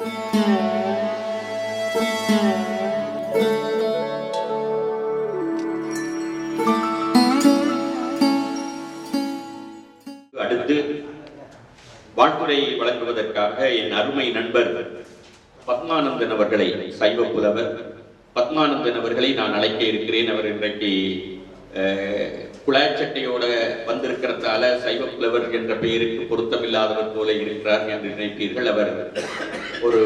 அடுத்து வாழ்த்துறை வழங்குவதற்காக என் அருமை நண்பர் பத்மானந்தன் அவர்களை சைவ புலவர் பத்மானந்தன் அவர்களை நான் அழைக்க இருக்கிறேன். அவர் இன்றைக்கு குழாய்ச்சட்டையோட வந்திருக்கிறதால சைவ புலவர் என்ற பெயருக்கு பொருத்தமில்லாதவர் போல இருக்கிறார் என்று நினைப்பீர்கள் அவர். ஒரு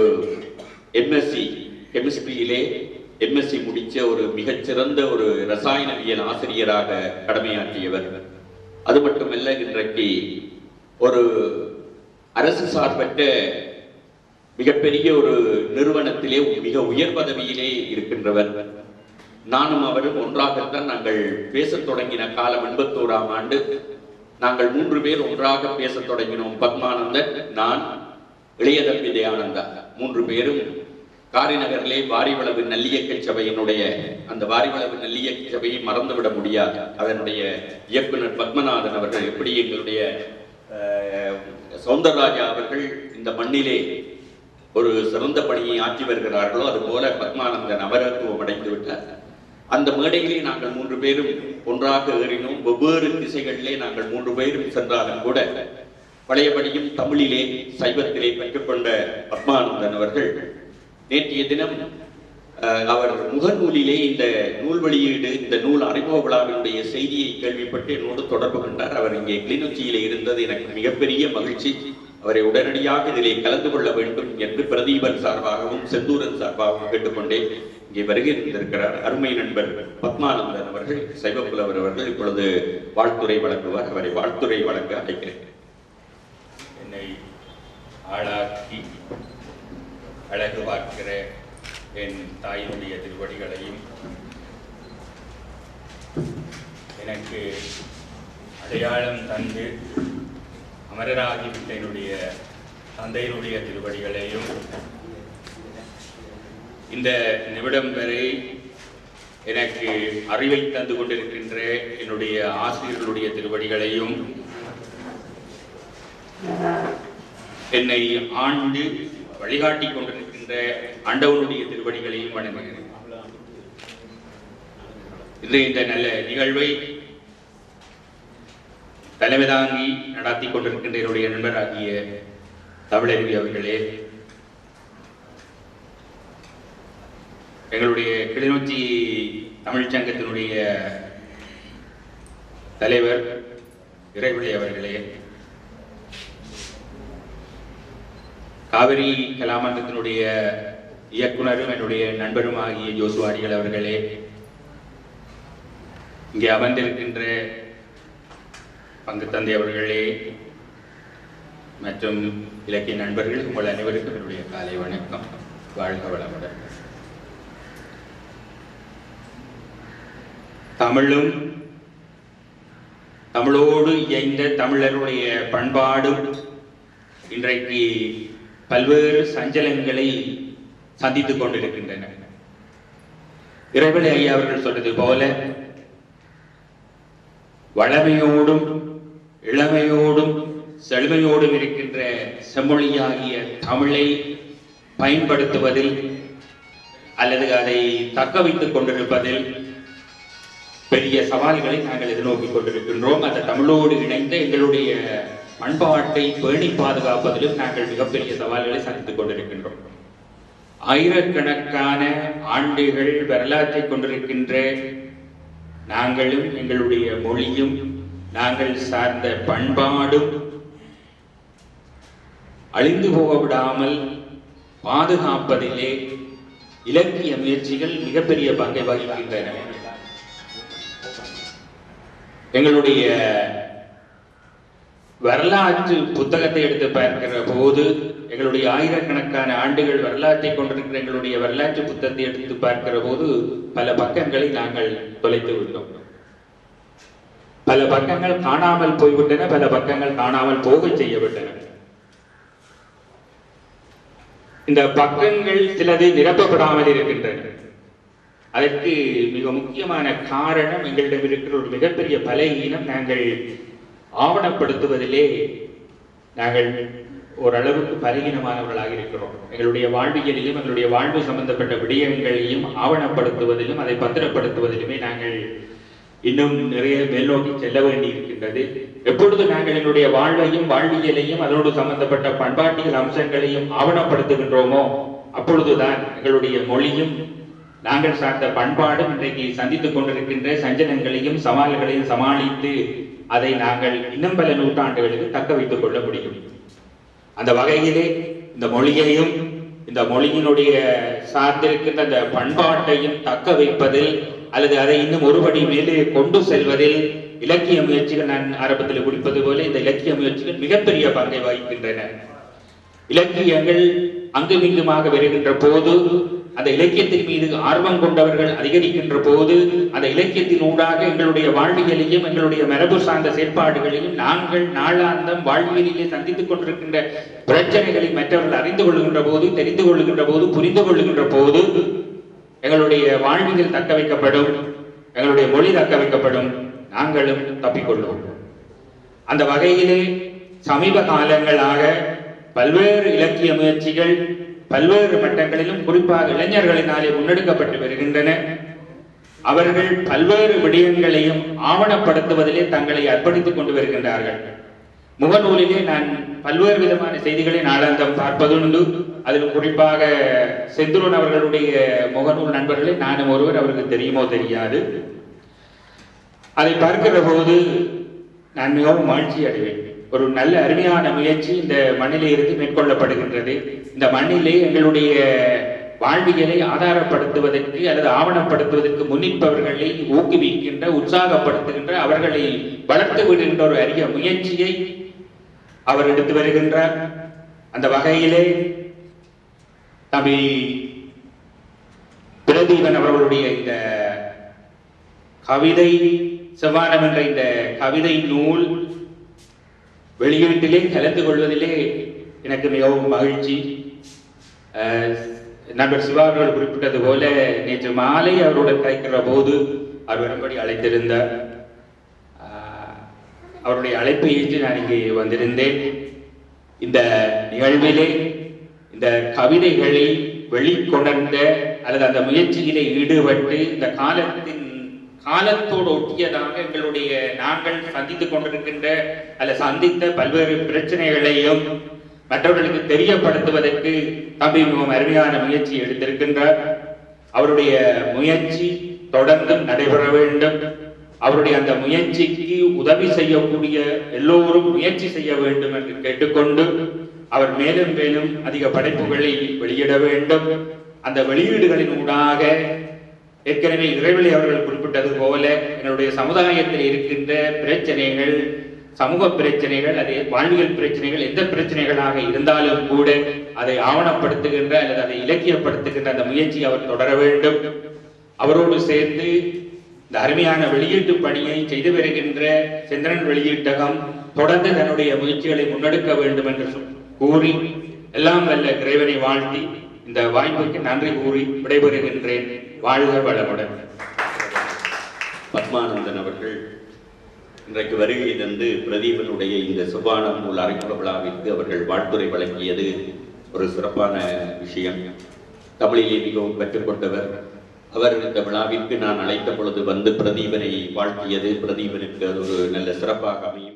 எம்எஸ்சி கெமிஸ்ட்ரியிலே எம்எஸ்சி முடிச்ச ஒரு மிகச்சிறந்த ஒரு ரசாயனவியல் ஆசிரியராக கடமையாற்றியவர். அது மட்டுமல்ல இன்றைக்கு ஒரு அரசு சார்பற்ற மிகப்பெரிய ஒரு நிறுவனத்திலே மிக உயர் பதவியிலே இருக்கின்றவர். நானும் அவரும் ஒன்றாகத்தான் நாங்கள் பேசத் தொடங்கின காலம் எண்பத்தோராம் ஆண்டு. நாங்கள் மூன்று பேர் ஒன்றாக பேசத் தொடங்கினோம். பத்மானந்தன் நான் இளையதம்பி தயானந்தா. மூன்று பேரும் காரிநகரிலே வாரிவளவு நல்லியக்க சபையினுடைய அந்த வாரிவளவு நல்லியக்க சபையை மறந்துவிட முடியாது. அதனுடைய இயக்குனர் பத்மநாதன் அவர்கள் எப்படி எங்களுடைய சௌந்தரராஜா அவர்கள் இந்த மண்ணிலே ஒரு சிறந்த பணியை ஆற்றி வருகிறார்களோ அதுபோல பத்மானந்தன் அவரத்துவம் அடைந்து விட்டார் அந்த மேடையிலே நாங்கள் மூன்று பேரும் ஒன்றாக ஏறினோம். வெவ்வேறு திசைகளிலே நாங்கள் மூன்று பேரும் சென்றாலும் கூட பழையபடியும் தமிழிலே சைவத்திலே பெற்றுக்கொண்ட பத்மானந்தன் அவர்கள் நேற்றைய தினம் அவர் முகநூலிலே இந்த நூல் வெளியீடு இந்த நூல் அறிமுக விழாவினுடைய செய்தியை கேள்விப்பட்டு என்னோடு தொடர்பு கொண்டார். அவர் இங்கே கிளிநொச்சியிலே இருந்தது. எனக்கு மிகப்பெரிய மகிழ்ச்சி. அவரை உடனடியாக இதிலே கலந்து கொள்ள வேண்டும் என்று பிரதீபன் சார்பாகவும் செந்தூரன் சார்பாகவும் கேட்டுக்கொண்டேன். இங்கே வருகை இருந்திருக்கிறார் அருமை நண்பர் பத்மானந்தன் அவர்கள் சைவப்புலவர் அவர்கள் இப்பொழுது வாழ்த்துரை வழங்குவார். அவரை வாழ்த்துரை வழங்க அழைக்கிறேன். என்னை ஆளாக்கி அழகு பார்க்கிற என் தாயினுடைய திருவடிகளையும் எனக்கு அடையாளம் தந்து அமரராகிவிட்ட என்னுடைய தந்தையினுடைய திருவடிகளையும் இந்த நிமிடம் வரை எனக்கு அறிவை தந்து கொண்டிருக்கின்ற என்னுடைய ஆசிரியர்களுடைய திருவடிகளையும் என்னை ஆண்டு வழிகாட்டி கொண்டிருக்கின்ற ஆண்டவனுடைய திருவடிகளையும் வணங்குகிறேன். இன்று இந்த நல்ல நிகழ்வை தலைமை தாங்கி நடாத்தி கொண்டிருக்கின்ற என்னுடைய நண்பராகிய தமிழருவி அவர்களே எங்களுடைய கிளிநொச்சி தமிழ்ச் சங்கத்தினுடைய தலைவர் இறைவிழி அவர்களே. காவிரி கலாமன்றத்தினுடைய இயக்குனரும் என்னுடைய நண்பரும் ஆகிய ஜோசுவாடிகள் அவர்களே. இங்கே அமர்ந்திருக்கின்ற பங்கு தந்தை அவர்களே மற்றும் இலக்கிய நண்பர்கள் உங்கள் அனைவருக்கும் என்னுடைய காலை வணக்கம். வாழ்க வளமுடன். தமிழும் தமிழோடு இயைந்த தமிழருடைய பண்பாடும் இன்றைக்கு பல்வேறு சஞ்சலங்களை சந்தித்துக் கொண்டிருக்கின்றன. இறைவனை ஐயா அவர்கள் சொன்னது போல வளமையோடும் இளமையோடும் செழுமையோடும் இருக்கின்ற செம்மொழியாகிய தமிழை பயன்படுத்துவதில் அல்லது அதை தக்க வைத்துக் கொண்டிருப்பதில் பெரிய சவால்களை நாங்கள் எதிர்நோக்கி கொண்டிருக்கின்றோம். அந்த தமிழோடு இணைந்த எங்களுடைய பண்பாட்டை பேணி பாதுகாப்பதிலும் நாங்கள் மிகப்பெரிய சவால்களை சந்தித்துக் கொண்டிருக்கின்றோம். ஆயிரக்கணக்கான ஆண்டுகள் வரலாற்றை கொண்டிருக்கின்ற நாங்களும் எங்களுடைய மொழியும் நாங்கள் சார்ந்த பண்பாடும் அழிந்து போக விடாமல் பாதுகாப்பதிலே இலக்கிய முயற்சிகள் மிகப்பெரிய பங்கை வகிக்கின்றன. எங்களுடைய வரலாற்று புத்தகத்தை எடுத்து பார்க்கிற போது எங்களுடைய ஆயிரக்கணக்கான ஆண்டுகள் வரலாற்றை கொண்டிருக்கிற எங்களுடைய வரலாற்று புத்தகத்தை எடுத்து பார்க்கிற போது பல பக்கங்களை நாங்கள் தொலைத்து விட்டோம். பல பக்கங்கள் காணாமல் போய்விட்டன பல பக்கங்கள் காணாமல் போக செய்யப்பட்டன. இந்த பக்கங்கள் சிலது நிரப்பப்படாமல் இருக்கின்றன. அதற்கு மிக முக்கியமான காரணம் எங்களிடம் இருக்கிற ஒரு மிகப்பெரிய பலகீனம் நாங்கள் ஆவணப்படுத்துவதிலே நாங்கள் ஓரளவுக்கு பலகீனமானவர்களாக இருக்கிறோம். எங்களுடைய வாழ்வியலையும் எங்களுடைய வாழ்வு சம்பந்தப்பட்ட விடயங்களையும் ஆவணப்படுத்துவதிலும் அதை பத்திரப்படுத்துவதிலுமே நாங்கள் இன்னும் நிறைய மேல்நோக்கி செல்ல வேண்டி இருக்கின்றது எப்பொழுது நாங்கள் எங்களுடைய வாழ்வையும் வாழ்வியலையும் அதனோடு சம்பந்தப்பட்ட பண்பாட்டியல் அம்சங்களையும் ஆவணப்படுத்துகின்றோமோ அப்பொழுதுதான் எங்களுடைய மொழியும் நாங்கள் சார்ந்த பண்பாடும் இன்றைக்கு சந்தித்துக் கொண்டிருக்கின்ற சஞ்சலங்களையும் சவால்களையும் சமாளித்து அதை நாங்கள் இன்னும் பல நூற்றாண்டுகளுக்கு தக்க வைத்துக் கொள்ள முடியும். அந்த வகையிலே இந்த மொழியையும் இந்த மொழியினுடைய சார்ந்திருக்கின்ற அந்த பண்பாட்டையும் தக்க வைப்பதில் அல்லது அதை இன்னும் ஒருபடி மேலே கொண்டு செல்வதில் இலக்கிய முயற்சிகள் நான் ஆரம்பத்தில் குறிப்பது போல இந்த இலக்கிய முயற்சிகள் மிகப்பெரிய பங்கை வகிக்கின்றன. இலக்கியங்கள் அங்குமிங்குமாக வருகின்ற போது அந்த இலக்கியத்தின் மீது ஆர்வம் கொண்டவர்கள் அதிகரிக்கின்ற போது அந்த இலக்கியத்தின் ஊடாக எங்களுடைய வாழ்வியலையும் எங்களுடைய மரபு சார்ந்த செயற்பாடுகளையும் நாங்கள் நாளாந்தம் வாழ்வியலிலே சந்தித்துக் கொண்டிருக்கின்ற பிரச்சனைகளை மற்றவர்கள் அறிந்து கொள்கின்ற போது தெரிந்து கொள்கின்ற போது புரிந்து கொள்கின்ற போது எங்களுடைய வாழ்வியல் தக்க வைக்கப்படும் எங்களுடைய மொழி தக்க வைக்கப்படும் நாங்களும் தப்பிக்கொள்வோம் அந்த வகையிலே சமீப காலங்களாக பல்வேறு இலக்கிய முயற்சிகள் பல்வேறு மட்டங்களிலும் குறிப்பாக இளைஞர்களினாலே முன்னெடுக்கப்பட்டு வருகின்றன. அவர்கள் பல்வேறு விடயங்களையும் ஆவணப்படுத்துவதிலே தங்களை அர்ப்பணித்துக் கொண்டு வருகின்றார்கள். முகநூலிலே நான் பல்வேறு விதமான செய்திகளை நாளாந்தம் பார்ப்பதுண்டு. அதிலும் குறிப்பாக செந்துருன் அவர்களுடைய முகநூல் நண்பர்களை நானும் ஒருவர் அவருக்கு தெரியுமோ தெரியாது. அதை பார்க்கிற போது நான் மிகவும் மகிழ்ச்சி அடைவேன் ஒரு நல்ல அருமையான முயற்சி இந்த மண்ணிலே இருந்து மேற்கொள்ளப்படுகின்றது. இந்த மண்ணிலே எங்களுடைய வாழ்வியலை ஆதாரப்படுத்துவதற்கு அல்லது ஆவணப்படுத்துவதற்கு முன்னிற்பவர்களை ஊக்குவிக்கின்ற உற்சாகப்படுத்துகின்ற அவர்களை வளர்த்து விடுகின்ற ஒரு அரிய முயற்சியை அவர் எடுத்து வருகின்றார். அந்த வகையிலே தம்பி பிரதீபன் அவர்களுடைய இந்த கவிதை செவ்வானம் என்ற இந்த கவிதை நூல் வெளியீட்டிலே கலந்து கொள்வதிலே எனக்கு மிகவும் மகிழ்ச்சி. நண்பர் சிவா அவர்கள் குறிப்பிட்டது போல நேற்று மாலை அவருடன் கைக்கிற போது அவர் வரும்படி அழைத்திருந்தார். அவருடைய அழைப்பை ஏற்று நான் இங்கே வந்திருந்தேன். இந்த நிகழ்விலே இந்த கவிதைகளை வெளிக்கொணர்ந்த அல்லது அந்த முயற்சியிலே ஈடுபட்டு இந்த காலத்தின் காலத்தோடு ஒட்டியதாக எங்களுடைய நாங்கள் சந்தித்துக் கொண்டிருக்கின்ற அல்ல சந்தித்த பல்வேறு பிரச்சனைகளையும் மற்றவர்களுக்கு தெரியப்படுத்துவதற்கு தம்பி மிகவும் அருமையான முயற்சி எடுத்திருக்கின்றார். அவருடைய முயற்சி தொடர்ந்தும் நடைபெற வேண்டும். அவருடைய அந்த முயற்சிக்கு உதவி செய்யக்கூடிய எல்லோரும் முயற்சி செய்ய வேண்டும் என்று கேட்டுக்கொண்டு அவர் மேலும் மேலும் அதிக படைப்புகளை வெளியிட வேண்டும். அந்த வெளியீடுகளின் ஊடாக ஏற்கனவே இறைவழி அவர்கள் குறிப்பிட்டது போல என்னுடைய சமுதாயத்தில் இருக்கின்ற பிரச்சனைகள் சமூக பிரச்சனைகள் அது வாழ்வியல் பிரச்சனைகள் எந்த பிரச்சனைகளாக இருந்தாலும் கூட அதை ஆவணப்படுத்துகின்ற அல்லது அதை இலக்கியப்படுத்துகின்ற அந்த முயற்சி அவர் தொடர வேண்டும். அவரோடு சேர்ந்து இந்த அருமையான வெளியீட்டு பணியை செய்து வருகின்ற சந்திரன் வெளியீட்டகம் தொடர்ந்து தன்னுடைய முயற்சிகளை முன்னெடுக்க வேண்டும் என்று கூறி எல்லாம் வல்ல இறைவனை வாழ்த்தி இந்த வாய்ப்புக்கு நன்றி கூறி விடைபெறுகின்றேன். வாழ்க வளமுடன். பத்மானந்தன் அவர்கள் இன்றைக்கு வருகை தந்து பிரதீபனுடைய இந்த சுபான நூல் அறிமுக விழாவிற்கு அவர்கள் வாழ்த்துரை வழங்கியது ஒரு சிறப்பான விஷயம். தமிழிலே மிகவும் கற்றுக்கொண்டவர் அவர் இந்த விழாவிற்கு நான் அழைத்த பொழுது வந்து பிரதீபனை வாழ்த்தியது. பிரதீபனுக்கு அது ஒரு நல்ல சிறப்பாக அமையும்.